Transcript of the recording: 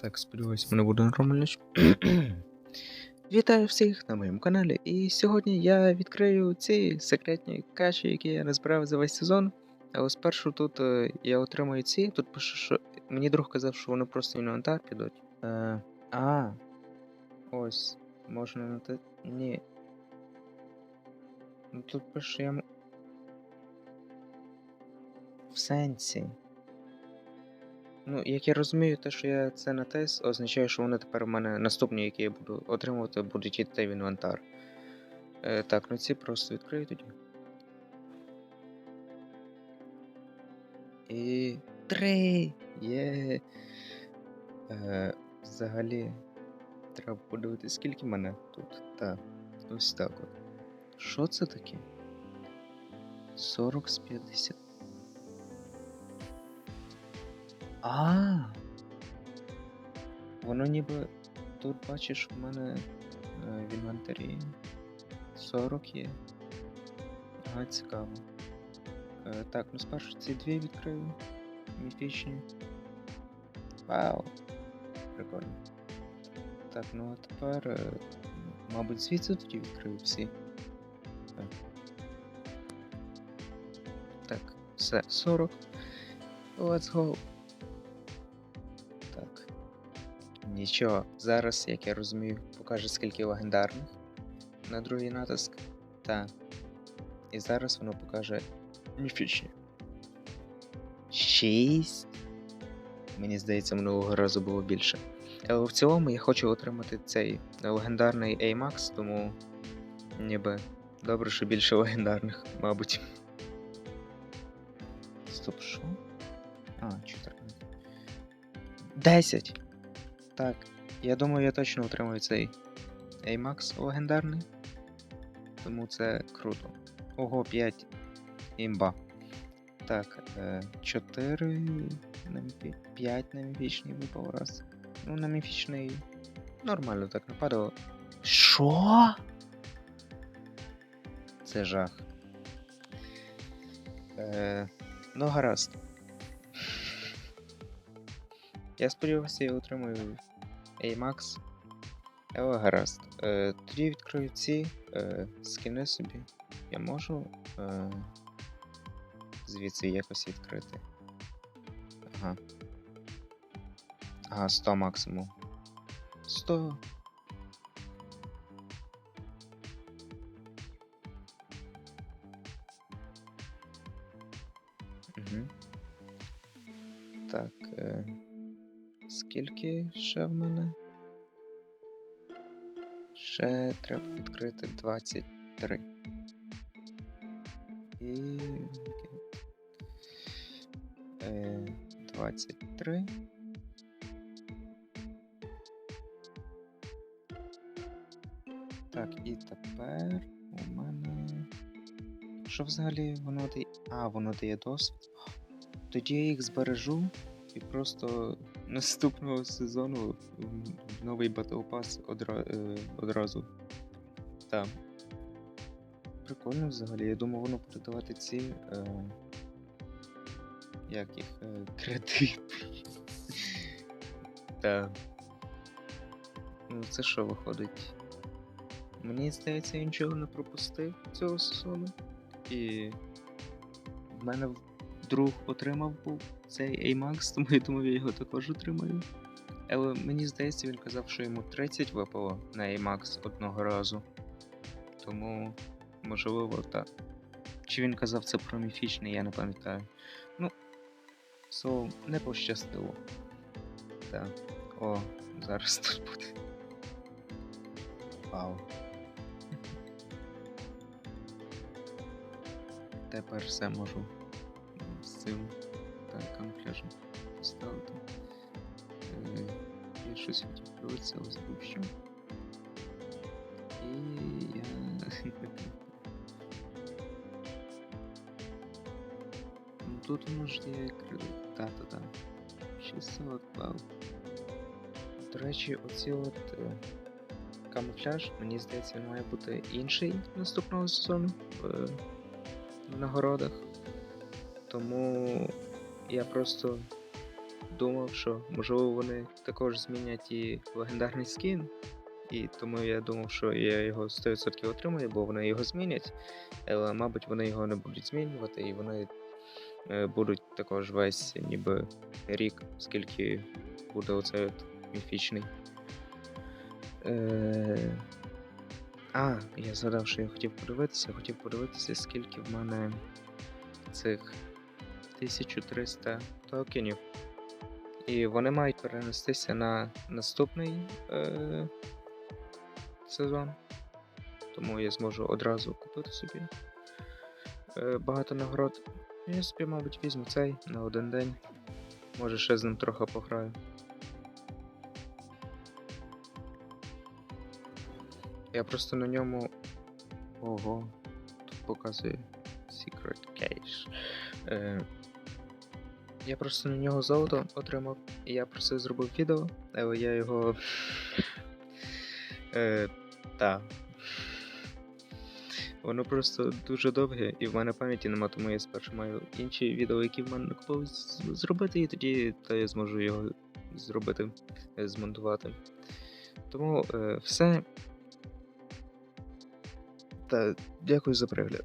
Так, сподіваюсь, мене буде нормально. Вітаю всіх на моєму каналі. І сьогодні я відкрию ці секретні каші, які я не збирав за весь сезон. Але спершу тут е, я отримую ці. Тут пише, що мені друг казав, що вони просто в інвентар підуть. Е, а. Ось. Можна на те. Ні. Ну тут пише, я. В сенсі. Ну, як я розумію, те, що я це натис, означає, що вони тепер у мене наступні, які я буду отримувати, будуть йти в інвентар. Е, так, ну ці просто відкрию тоді. І. Три! Є. Е, взагалі. Треба подивитися, скільки мене тут. Так. Ось так от. Що це таке? 40 з 50. А. Воно ніби тут бачиш, у мене е, в інвентарі 40 є. Ага, цікаво. Е, так, ну спершу ці дві відкрию. Міфічні. Вау! Прикольно. Так, ну а тепер, е, мабуть, звідси тоді відкрию всі. Так. Так, все, 40. Let's go. Нічого. Зараз, як я розумію, покаже скільки легендарних на другий натиск. Та. І зараз воно покаже міфічні. Шість. Мені здається, минулого разу було більше. Але в цілому я хочу отримати цей легендарний AMAX, тому ніби добре, що більше легендарних, мабуть. Стоп, що? А, 14. 10! Так, я думаю, я точно отримую цей AMAX легендарний. Тому це круто. Ого, 5 імба. Так, 4 5 на міфічний випав раз. Ну, на міфічний. Нормально так нападало. Що? Це жах. Е, ну, гаразд. Я сподівався, я отримую AMAX. Але гаразд. Е, тоді відкрию ці е, скини собі. Я можу е, звідси якось відкрити. Ага. Ага, 100 максимум. 100. Угу. Так. Е, скільки ще в мене? Ще треба відкрити 23. І. Е, 23. Так, і тепер у мене. Що взагалі воно дає. А, воно дає досвід. Тоді я їх збережу і просто наступного сезону новий Battle Pass одра... е, одразу. Так. Прикольно взагалі. Я думав, воно буде давати ці. Е... Як їх? Е... Кредити. Так. Ну, це що виходить? Мені здається, я нічого не пропустив цього сезону. І в мене друг отримав був цей AMAX, тому я думаю, я його також отримаю. Але мені здається, він казав, що йому 30 випало на AMAX одного разу. Тому, можливо, так. Чи він казав це про міфічний, я не пам'ятаю. Ну, so, не пощастило. Так. О, зараз тут буде. Вау. Тепер все можу з цим так, камуфляжем поставити. Е, Я щось хотів але забув що. І я. Ну тут є кредит. Та-та-та. 600, вау. До речі, оці от е, камуфляж, мені здається, має бути інший наступного сезону в, в нагородах. Тому я просто думав, що можливо вони також змінять і легендарний скін. І тому я думав, що я його 100% отримаю, бо вони його змінять. Але, мабуть, вони його не будуть змінювати, і вони е, будуть також весь ніби рік, скільки буде оцей от міфічний. Е... А, я згадав, що я хотів подивитися. Хотів подивитися, скільки в мене цих 1300 токенів. І вони мають перенестися на наступний е... сезон. Тому я зможу одразу купити собі е, багато нагород. Я собі, мабуть, візьму цей на один день. Може ще з ним трохи пограю. Я просто на ньому. Ого, тут показує Secret Cache. Е, я просто на нього золото отримав, і я про це зробив відео, але я його. Е, та. Воно просто дуже довге, і в мене пам'яті нема, тому я спершу маю інші відео, які в мене накопили з- зробити, і тоді та я зможу його зробити, е, змонтувати. Тому е, все. Та дякую за перегляд.